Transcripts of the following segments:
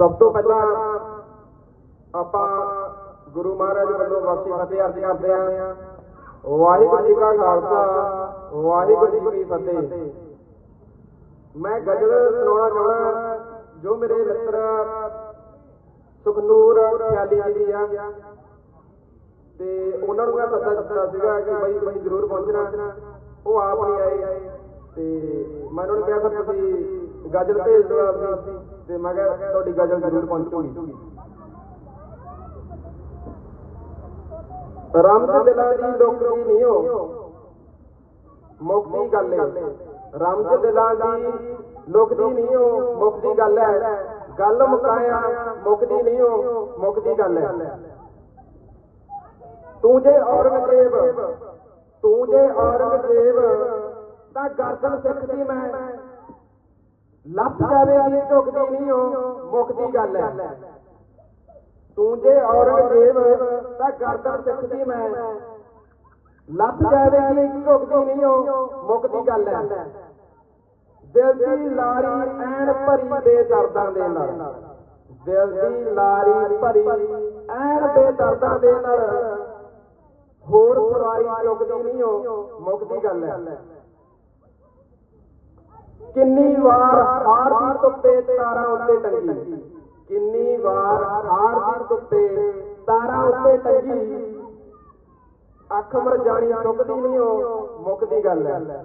ਸਭ ਤੋਂ ਪਹਿਲਾਂ ਆਪਾਂ ਗੁਰੂ ਮਹਾਰਾਜ ਵੱਲੋਂ ਬਖਸ਼ੀ ਫਤਿਹ ਅਰਜ਼ ਕਰਦੇ ਆਂ ਵਾਹਿਗੁਰੂ ਜੀ ਕਾ ਖਾਲਸਾ, ਵਾਹਿਗੁਰੂ ਜੀ ਕੀ ਫਤਿਹ। ਮੈਂ ਗਜ਼ਲ ਸੁਣਾਉਣਾ ਚਾਹਣਾ ਜੋ ਮੇਰੇ ਮਿੱਤਰ ਸੁਖਨੂਰ ਖਿਆਲੀ ਜੀ ਦੀ ਆ। ਤੇ ਉਹਨਾਂ ਨੂੰ ਮੈਂ ਸੱਦਾ ਦਿੱਤਾ ਸੀਗਾ ਕਿ ਬਾਈ ਤੁਸੀਂ ਜ਼ਰੂਰ ਪਹੁੰਚਣਾ। ਉਹ ਆਪ ਨਹੀਂ ਆਏ। ਤੇ ਮੈਂ ਉਹਨਾਂ ਨੂੰ ਕਿਹਾ ਫਿਰ ਤੁਸੀਂ ਗਜ਼ਲ ਭੇਜ ਦਿਓ ਆਪਦੀ ਤੇ ਮੈਂ ਕਿਹਾ ਤੁਹਾਡੀ ਗਜ਼ਲ ਜ਼ਰੂਰ ਪਹੁੰਚੂਗੀ। ਰਮਜ ਦਿਲਾਂ ਦੀ ਲੋਕਰੀ ਨਹੀਂ ਹੋ। ਮੁਕਤੀ ਗੱਲ ਏ। ਰਮਜ ਦਿਲਾਂ ਦੀ ਲੋਕਦੀ ਨਹੀਂ ਹੋ, ਮੁਕਤੀ ਗੱਲ ਹੈ। ਗੱਲ ਮੁਕਾਇਆ ਮੁਕਦੀ ਨਹੀਂ ਹੋ, ਮੁਕਤੀ ਗੱਲ ਹੈ। ਤੂੰ ਜੇ ਔਰੰਗਜ਼ੇਬ, ਤੂੰ ਜੇ ਔਰੰਗਜ਼ੇਬ, ਤਾਂ ਗਰਦਨ ਸਿੱਖਦੀ ਮੈਂ। ਲੱਥ ਜਾਵੇਗੀ, ਝੁਕਦੀ ਨਹੀਂ ਹੋ ਮੁਕਦੀ ਗੱਲ ਹੈ। ਤੂੰ ਜੇ ਔਰੰਗਜ਼ੇਬ, ਤਾਂ ਗਰਦਨ ਸਿੱਖਦੀ ਮੈਂ। ਲੱਥ ਜਾਵੇਗੀ, ਝੁਕਦੀ ਨਹੀਂ ਹੋ ਮੁਕਦੀ ਗੱਲ ਹੈ। ਦਿਲ ਦੀ ਲਾਰੀ ਐਨ ਭਰੀ ਬੇਦਰਦਾਂ ਦੇ ਨਾਲ। ਦਿਲ ਦੀ ਲਾਰੀ ਭਰੀ ਐਨ ਬੇਦਰਦਾਂ ਦੇ ਨਾਲ। ਹੋਰ ਪੁਰਾਰੀ ਚੁੱਕਦੀ ਨਹੀਂ ਹੋ ਮੁਕਦੀ ਗੱਲ ਹੈ। ਕਿੰਨੀ ਵਾਰ ਹਾਰ ਦੀ ਧੁੱਪੇ ਤਾਰਾਂ ਉੱਤੇ ਟੰਗੀ? ਕਿੰਨੀ ਵਾਰ ਹਾਰ ਦੀ ਧੁੱਪੇ ਤਾਰਾਂ ਉੱਤੇ ਟੰਗੀ? ਅੱਖ ਮਰ ਜਾਣੀ ਚੁੱਕਦੀ ਨਹੀਂ ਹੋ ਮੁੱਕਦੀ ਗੱਲ ਹੈ।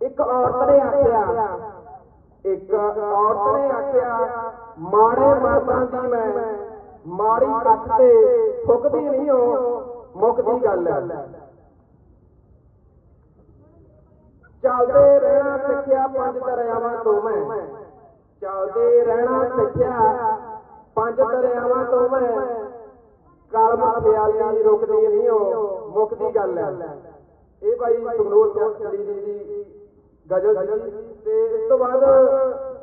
ਇੱਕ ਔਰਤ ਨੇ ਆਖਿਆ, ਇੱਕ ਔਰਤ ਨੇ ਆਖਿਆ, ਮਾੜੇ ਮਰਦਾਂ ਦੀ ਮੈਂ ਮਾੜੀ ਅੱਖ ਤੇ ਫੁੱਕਦੀ ਨਹੀਂ ਹੋ ਮੁੱਕਦੀ ਗੱਲ ਹੈ। ਚੱਲਦੇ ਰਹਿਣਾ ਸਿੱਖਿਆ ਪੰਜ ਦਰਿਆਵਾਂ ਤੋਂ ਮੈਂ। ਚੱਲਦੇ ਰਹਿਣਾ ਸਿੱਖਿਆ ਪੰਜ ਦਰਿਆਵਾਂ ਤੋਂ ਮੈਂ। ਕਲਮ ਖਿਆਲੀ ਰੁਕਦੀ ਨਹੀਂ ਹੋ ਮੁਕਦੀ ਗੱਲ ਹੈ। ਇਹ ਭਾਈ ਸੁਖਨੂਰ ਸਿੰਘ ਚੜੀ ਦੀ ਗਜ਼ਲ ਸੀ। ਤੇ ਇਸ ਤੋਂ ਬਾਅਦ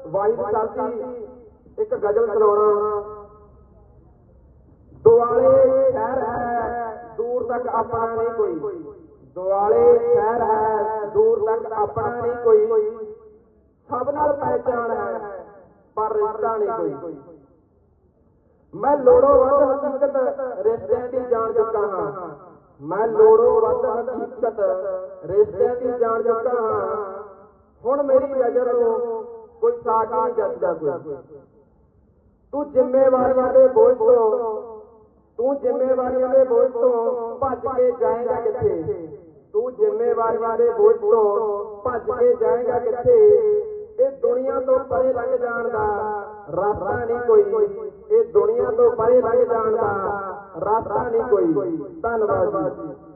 ਵਾਹਿਦ ਸਾਹਿਬ ਦੀ ਇੱਕ ਗਜ਼ਲ ਸੁਣਾਉਣਾ। ਦੁਆਲੇ ਸ਼ਹਿਰ ਹੈ, ਦੂਰ ਤੱਕ ਆਪਣਾ ਨਹੀਂ ਕੋਈ। ਦੁਆਲੇ ਸ਼ਹਿਰ ਹੈ ਆਪਣਾ ਨਹੀਂ ਕੋਈ। ਸਭ ਨਾਲ ਪਹਿਚਾਨ ਹੈ, ਪਰ ਰਿਸ਼ਤਾ ਨਹੀਂ ਕੋਈ। ਮੈਂ ਲੋੜੋ ਵੱਧ ਹਕੀਕਤ ਰਿਸ਼ਤਿਆਂ ਦੀ ਜਾਣ ਚੁੱਕਾ ਹਾਂ। ਮੈਂ ਲੋੜੋਂ ਵੱਧ ਹਕੀਕਤ ਰਿਸ਼ਤਿਆਂ ਦੀ ਜਾਣ ਚੁੱਕਾ ਹਾਂ। ਹੁਣ ਮੇਰੀ ਨਜ਼ਰ ਨੂੰ ਕੋਈ ਸਾਕ ਨਹੀਂ ਜੱਜਦਾ ਕੋਈ। ਤੂੰ ਜ਼ਿੰਮੇਵਾਰੀਆਂ ਦੇ ਬੋਝ ਤੋਂ, ਤੂੰ ਜ਼ਿੰਮੇਵਾਰੀਆਂ ਦੇ ਬੋਝ ਤੋਂ ਭੱਜ ਕੇ ਜਾਏਗਾ ਕਿੱਥੇ? ਤੂੰ ਜ਼ਿੰਮੇਵਾਰੀਆਂ ਦੇ ਬੋਝ ਤੋਂ ਭੱਜ ਕੇ ਜਾਏਗਾ ਕਿੱਥੇ ਇਹ ਦੁਨੀਆ ਤੋਂ ਪਰੇ ਲੰਘ ਜਾਣ ਦਾ ਰਸਤਾ ਨਹੀਂ ਕੋਈ ਇਹ ਦੁਨੀਆ ਤੋਂ ਪਰੇ ਲੰਘ ਜਾਣ ਦਾ ਰਸਤਾ ਨਹੀਂ ਕੋਈ ਧੰਨਵਾਦ ਜੀ